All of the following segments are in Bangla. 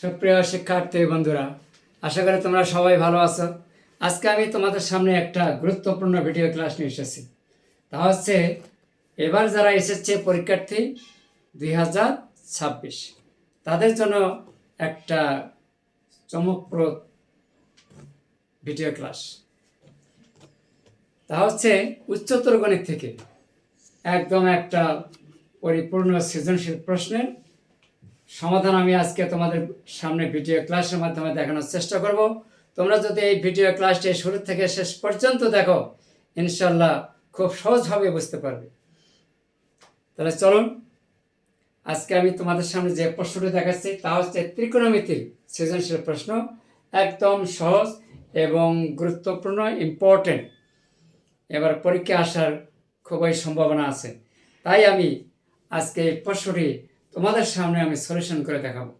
সুপ্রিয় শিক্ষার্থী বন্ধুরা, আশা করি তোমরা সবাই ভালো আছো। আজকে আমি তোমাদের সামনে একটা গুরুত্বপূর্ণ ভিডিও ক্লাস নিয়ে এসেছি। তা হচ্ছে, এবার যারা এসেছে পরীক্ষার্থী দুই হাজার ছাব্বিশ, তাদের জন্য একটা চমকপ্রদ ভিডিও ক্লাস তা হচ্ছে, উচ্চতর গণিত থেকে। একদম একটা পরিপূর্ণ সৃজনশীল প্রশ্নের সমাধান আমি আজকে তোমাদের সামনে ভিডিও ক্লাসের মাধ্যমে দেখানোর চেষ্টা করব। তোমরা যদি এই ভিডিও ক্লাসটি শুরু থেকে শেষ পর্যন্ত দেখো ইনশাল্লাহ খুব সহজভাবে বুঝতে পারবে। তাহলে চলুন, আজকে আমি তোমাদের সামনে যে প্রশ্নটি দেখাচ্ছি, তা হচ্ছে ত্রিকোণমিতির সৃজনশীল প্রশ্ন। একদম সহজ এবং গুরুত্বপূর্ণ ইম্পর্টেন্ট এবার পরীক্ষা আসার খুবই সম্ভাবনা আছে। তাই আমি আজকে এই প্রশ্নটি তোমাদের সামনে আমি সলিউশন করে দেখাবো।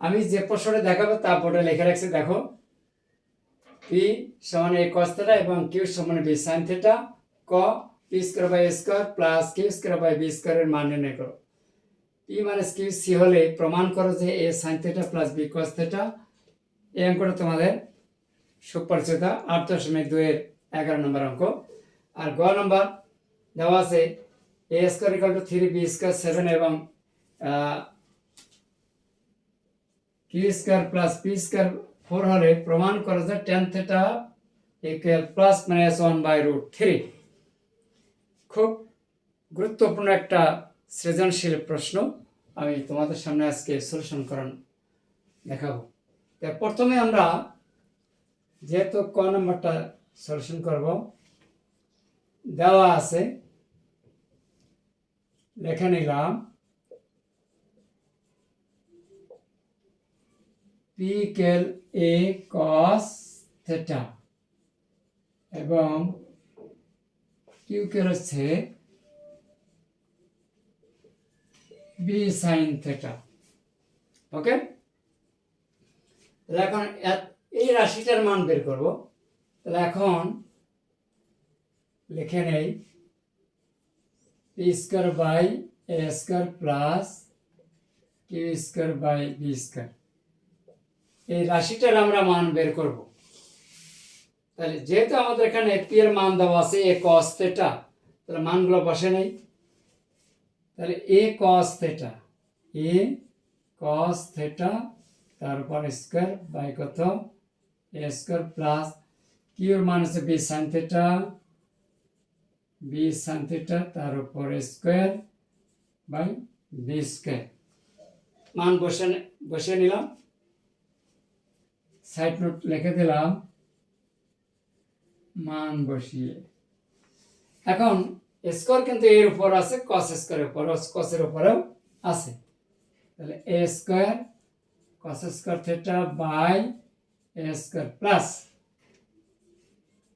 আমি যে প্রশ্নটা দেখাবো তা বোর্ডে লেখা রাখছি, দেখো। পি সমান এ কস এবং কিউ সমান বি সাইন থিটা ক P square by square plus Q square by B স্কোয়ারের মান নির্ণয় করো। পি মাইনাস কিউ সি হলে প্রমাণ করো যে A sine theta plus B cos theta এই অঙ্কটা তোমাদের সুপরিচিত আট দশমিক দুইয়ের এগারো নম্বর অঙ্ক। আর গ নম্বর দেওয়া আছে A square equal to three B square seven এবং Q square plus P square four হলে প্রমাণ করা যায় tan theta equal plus minus one by root three খুব গুরুত্বপূর্ণ একটা সৃজনশীল প্রশ্ন আমি তোমাদের সামনে আজকে সলিউশন করান দেখাবো। তা প্রথমে আমরা যেহেতু ক নম্বরটা সলিউশন করব, দেওয়া আছে লেখে নিলাম। P equal A cos theta এবং কিউ কেল হচ্ছে বি সাইন থেটা ওকে তাহলে এখন এই রাশিটার মান বের করব। তাহলে এখন লিখে নেই P square by A square plus Q square by B square এই রাশিটার আমরা মান বের করব। তাহলে যেহেতু আমাদের এখানে পি এর মান দেওয়া আছে এ কস থেটা তাহলে মানগুলো বসে নেই। তাহলে A cos theta A cos theta তারপর স্কোয়ার বাই কত? এ স্কোয়ার প্লাস কিউর মান হচ্ছে B sine theta B sine theta তার উপর স্কোয়ার বাই বি স্কোয়ার মান বসে বসে নিলাম। সাইড নোট লিখে দিলাম। মান বসিয়ে। এখন স্কোয়ার কিন্তু এর উপর আছে কস স্কোয়ারের উপর কসের উপরেও আছে। তাহলে A square cos square theta by A square plus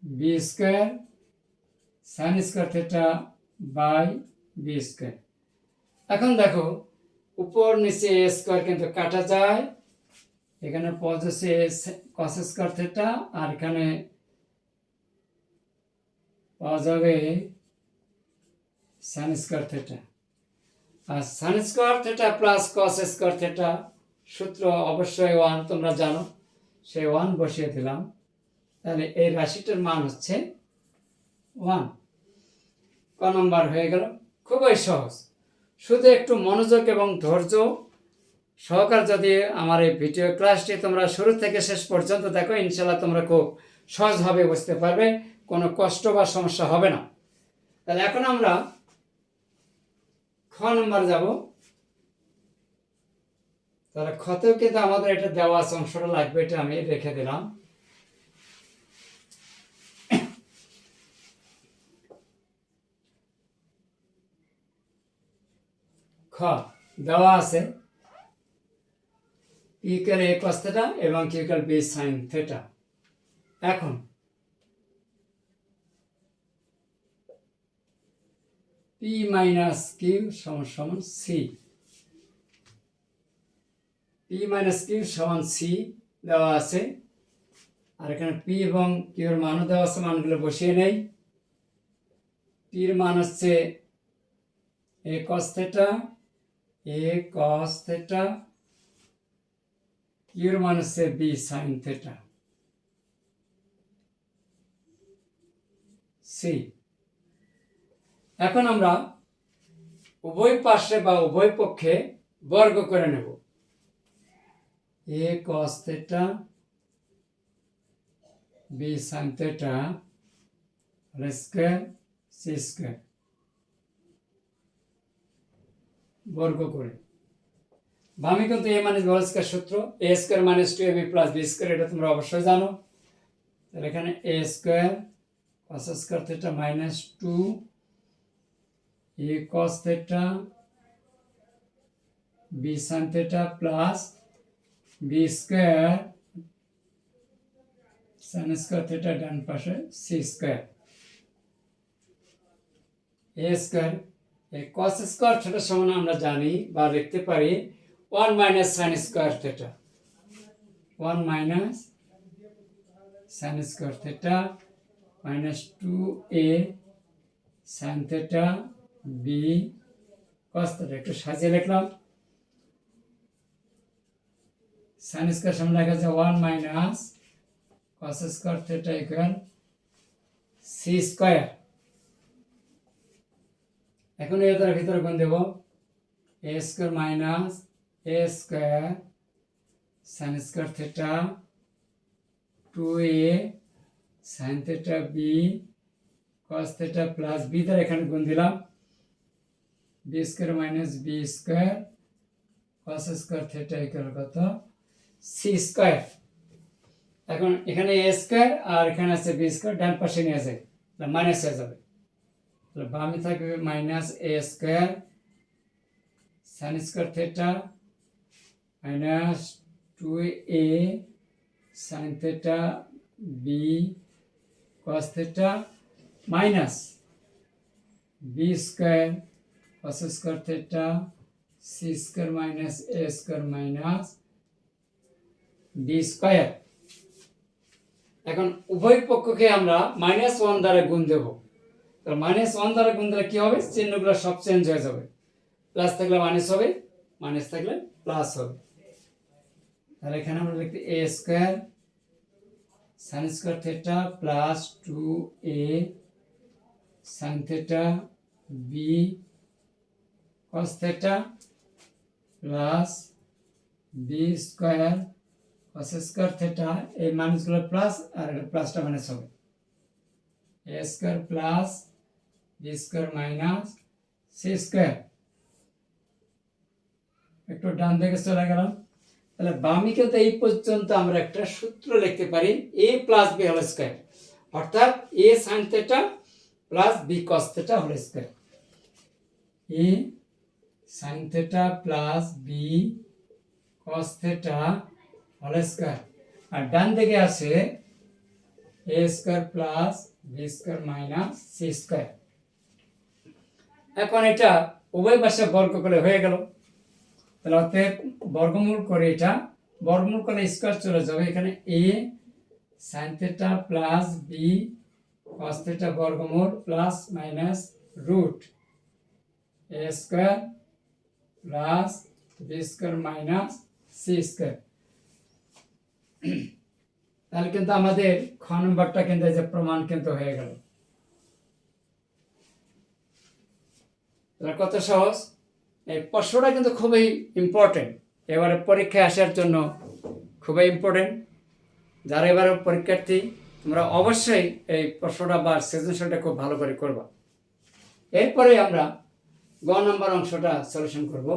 B square sine square theta by B square এখন দেখো, উপর নিচে এ স্কোয়ার কিন্তু কাটা যায়, এখানে পজ আছে কস স্কোয়ার থেটা আর এখানে পাওয়া যাবে সাইন স্কোয়ার থেটা আর sine square theta plus cos square theta সূত্র অবশ্যই ওয়ান তোমরা জানো, সেই ওয়ান বসিয়ে দিলাম। তাহলে এই রাশিটার মান হচ্ছে ওয়ান। ক নম্বর হয়ে গেল। খুবই সহজ। শুধু একটু মনোযোগ এবং ধৈর্য সহকার যদি আমার এই ভিডিও ক্লাসটি তোমরা শুরু থেকে শেষ পর্যন্ত দেখো ইনশাল্লাহ তোমরা খুব সহজভাবে বুঝতে পারবে, কোনো কষ্ট বা সমস্যা হবে না। তাহলে এখন আমরা খ নম্বর যাব। তাহলে ক্ষতেও কিন্তু আমাদের এটা দেওয়া আছে, অংশটা লাগবে, এটা আমি রেখে দিলাম। খ, দেওয়া আছে। ইকুয়াল এ কস থেটা এবং ইকুয়াল বি সাইন থেটা এখন পি মাইনাস কিউ সমান সমান সি পি মাইনাস কিউ সমান সি দেওয়া আছে। আর এখানে পি এবং কিউর মানও দেওয়া আছে, মানগুলো বসিয়ে নেই। পির মান হচ্ছে a theta A cos theta কিউর মান হচ্ছে বি সাইন থেটা সি এখন আমরা উভয় পাশে বা উভয় পক্ষে বর্গ করে নেব। A cos theta B sine theta square C square বর্গ করে। বামে কিন্তু এ মাইনাস বি স্কোয়ার সূত্র, A square minus two A plus B square, এটা তোমরা অবশ্যই জানো। তাহলে এখানে A square cos square theta minus two A cos theta B sine theta plus B square sine square theta ডান পাশে সি স্কোয়ার। এ স্কোয়ার এই কস স্কোয়ার থেটার সমান আমরা জানি বা লিখতে পারি one minus sine square theta one minus sine square theta minus two A sine theta B cos theta একটু সাজিয়ে লিখলাম। সাইন স্কোয়ার সমান লেখা আছে one minus cos square theta equal C square এখন এটার ভিতরে কোন দেব? A square minus A square sine square theta two A sine theta B cos theta plus B দ্বারা এখানে গুণ দিলাম। B square minus B square cos square theta equal কত? সি স্কোয়ার এখন এখানে এ স্কোয়ার আর এখানে আছে বি স্কোয়ার ডান পাশে নিয়ে যায় মাইনাস হয়ে যাবে। তাহলে বামে থাকবে minus A square sine square theta minus two A sine theta B cos theta minus B square cos square theta C square minus A square minus B square এখন উভয় পক্ষকে আমরা মাইনাস ওয়ান দ্বারা গুণ দেবো। তাহলে মাইনাস ওয়ান দ্বারা গুণ দিলে কি হবে? চিহ্নগুলো সব চেঞ্জ হয়ে যাবে। প্লাস থাকলে মাইনাস হবে মাইনাস থাকলে প্লাস হবে। তাহলে এখানে আমরা লিখতে A square sine square theta plus two A sine theta B cos theta plus B square cos square theta এই মাইনাসগুলো প্লাস আর এটা প্লাসটা মাইনাস হবে। A square plus B minus C square. একটু ডান দিকে চলে গেলাম। তাহলে বামিকে তো এই পর্যন্ত আমরা একটা সূত্র লিখতে পারি, A plus B whole square. অর্থাৎ A sine theta plus B cos theta square. A sine theta plus B cos theta square. আর ডান দিকে আছে A square plus B square minus C square. এখন এটা উভয় পাশে বর্গ করে হয়ে গেল। তাহলে অতএব বর্গমূল করে এটা, বর্গমূল করলে স্কোয়ার চলে যাবে এখানে A sine theta plus B cos theta বর্গমূল plus minus root A square plus B square minus C square তাহলে কিন্তু আমাদের খ নম্বরটা কিন্তু যে প্রমাণ কিন্তু হয়ে গেল। তাহলে কত সহজ? এই প্রশ্নটা কিন্তু খুবই ইম্পর্টেন্ট এবারে পরীক্ষায় আসার জন্য খুবই ইম্পর্টেন্ট যারা এবারে পরীক্ষার্থী, তোমরা অবশ্যই এই প্রশ্নটা বা সৃজনশীলটা খুব ভালো করে করবা। এরপরে আমরা গ নম্বর অংশটা সলিউশন করব।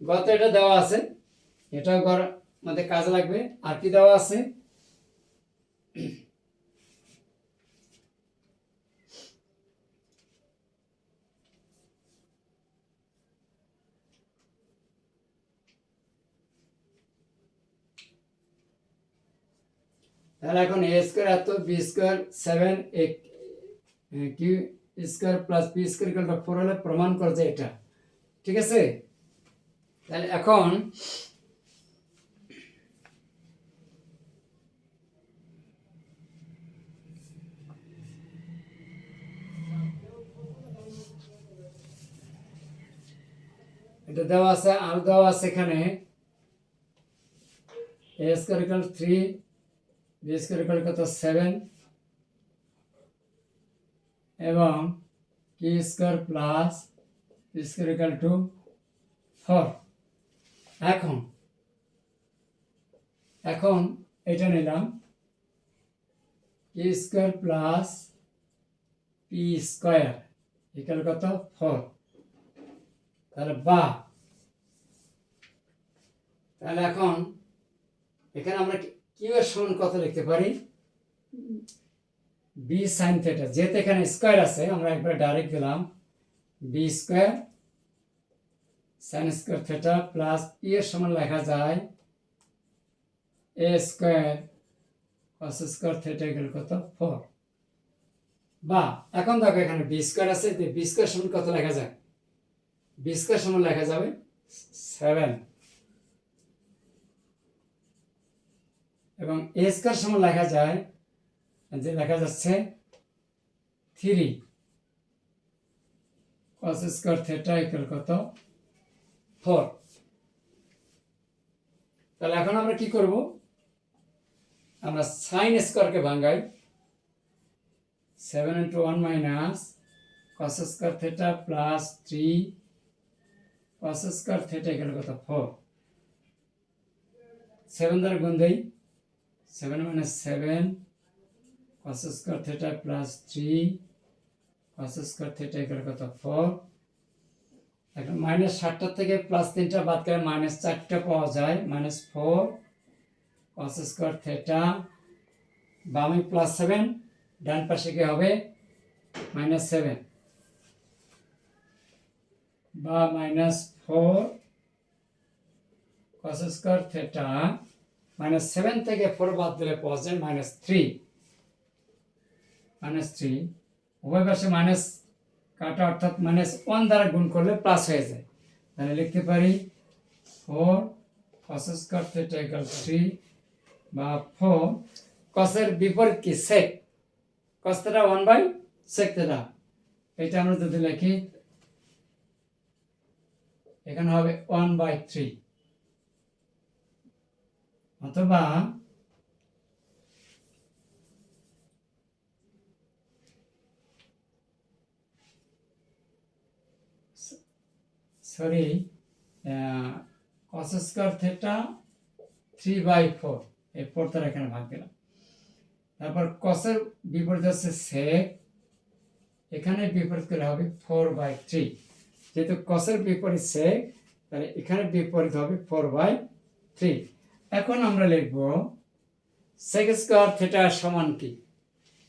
গত এটা দেওয়া আছে। এটাও ঘর মধ্যে কাজ লাগবে। আর কি দেওয়া আছে? তাহলে এখন এ স্কোয়ার এত B square seven A Q square plus B square equal four হলে প্রমাণ করছে এটা। ঠিক আছে? তাহলে এখন এটা দেওয়া আছে, আর দেওয়া আছে এখানে A square three B square কত সেভেন এবং কি square plus square two four এখন এখন এটা নিলাম। Square plus P square equal কত? ফোর তাহলে বা। তাহলে এখন এখানে আমরা কিউ এর সমান কত লিখতে পারি? বি সাইন থেটা যেহেতু এখানে স্কোয়ার আছে, আমরা একবার ডাইরেক্ট দিলাম। B square sine square theta plus ই এর সমান লেখা যায় A square cos square theta গেল কত? ফোর বা, এখন দেখো এখানে বি স্কোয়ার আছে বি স্কোয়ার সমান কত লেখা যায়? বি স্কোয়ার সমান লেখা যাবে সেভেন এবং এ স্কোয়ার সমান লেখা যায়, যে লেখা যাচ্ছে three cos square theta equal কত? ফোর তাহলে এখন আমরা কি করব? আমরা সাইন স্কোয়ারকে ভাঙ্গাই seven into one minus cos square theta plus three cos square theta equal কত? ফোর সেভেন দ্বারা গুণ দেই। Seven minus seven cos square theta plus three cos square theta এখানে কত? ফোর এখন মাইনাস ষাটটা থেকে প্লাস তিনটা বাদ করে মাইনাস চারটা পাওয়া যায়। Minus four cos square theta বামে প্লাস সেভেন ডান পাশে কি হবে? মাইনাস সেভেন বা minus four cos square theta minus seven থেকে ফোর বাদ দিলে পাওয়া যায় মাইনাস থ্রি মাইনাস থ্রি উভয় পাশে মাইনাস কাটা অর্থাৎ মাইনাস ওয়ান দ্বারা গুণ করলে প্লাস হয়ে যায়। তাহলে লিখতে পারি four cos square theta three বা ফোর কসের বিপরীত কি? Sec cos theta one by sec এটা আমরা যদি লিখি, এখানে হবে ওয়ান বাই থ্রি অথবা sorry cos square theta three by four এই ফোর তার এখানে ভাগ দিলাম। তারপর কসের বিপরীত হচ্ছে সেক এখানে বিপরীত করে হবে ফোর বাই থ্রি যেহেতু কসের বিপরীত সেক তাহলে এখানে বিপরীত হবে ফোর বাই থ্রি এখন আমরা লিখব সেক স্কোয়ার থেটা সমান কি?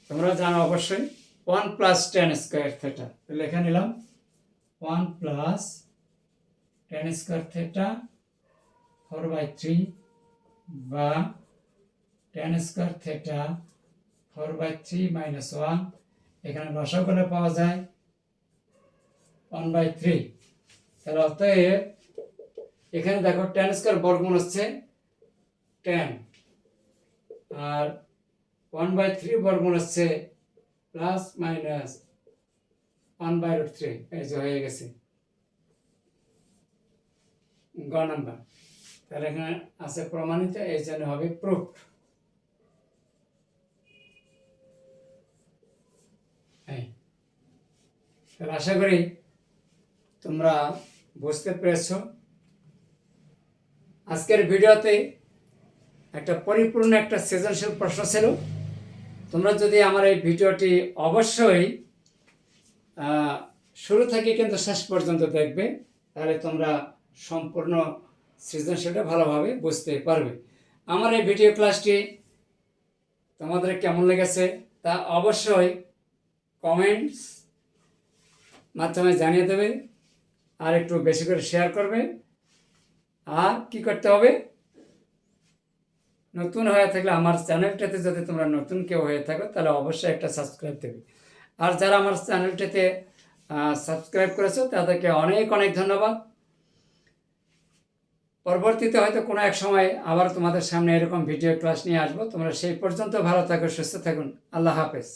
তোমরা জানো অবশ্যই one plus ten square theta লেখা নিলাম one plus ten square theta four by three বা ten square theta four by three minus one. এখানে লসাও করে পাওয়া যায় ওয়ান বাই থ্রি। তাহলে অতএব এখানে দেখো টেন স্কোয়ার বর্গমূল হচ্ছে টেন। আর ওয়ান বাই থ্রি বর্গমূল হচ্ছে plus minus one by root three. এই যে হয়ে গেছে। গ নাম্বার তাহলে এখানে আছে প্রমাণিত, এই জন্য হবে প্রুফ তাহলে আশা করি তোমরা বুঝতে পেরেছ। আজকের ভিডিওতে একটা পরিপূর্ণ একটা সৃজনশীল প্রশ্ন ছিল। তোমরা যদি আমার এই ভিডিওটি অবশ্যই শুরু থেকে কিন্তু শেষ পর্যন্ত দেখবে, তাহলে তোমরা সম্পূর্ণ সৃজনশীলটা ভালোভাবে বুঝতে পারবে। আমার এই ভিডিও ক্লাসটি তোমাদের কেমন লেগেছে তা অবশ্যই কমেন্টস মাধ্যমে জানিয়ে দেবে আর একটু বেশি করে শেয়ার করবে। আর কি করতে হবে? নতুন হয়ে থাকলে আমার চ্যানেলটাতে যদি তোমরা নতুন কেউ হয়ে থাকো, তাহলে অবশ্যই একটা সাবস্ক্রাইব দেবে। আর যারা আমার চ্যানেলটাতে সাবস্ক্রাইব করেছ, তাদেরকে অনেক অনেক ধন্যবাদ। পরবর্তীতে হয়তো কোনো এক সময় আবার তোমাদের সামনে এরকম ভিডিও ক্লাস নিয়ে আসব। তোমরা সেই পর্যন্ত ভালো থাকো, সুস্থ থাকুন। আল্লাহ হাফেজ।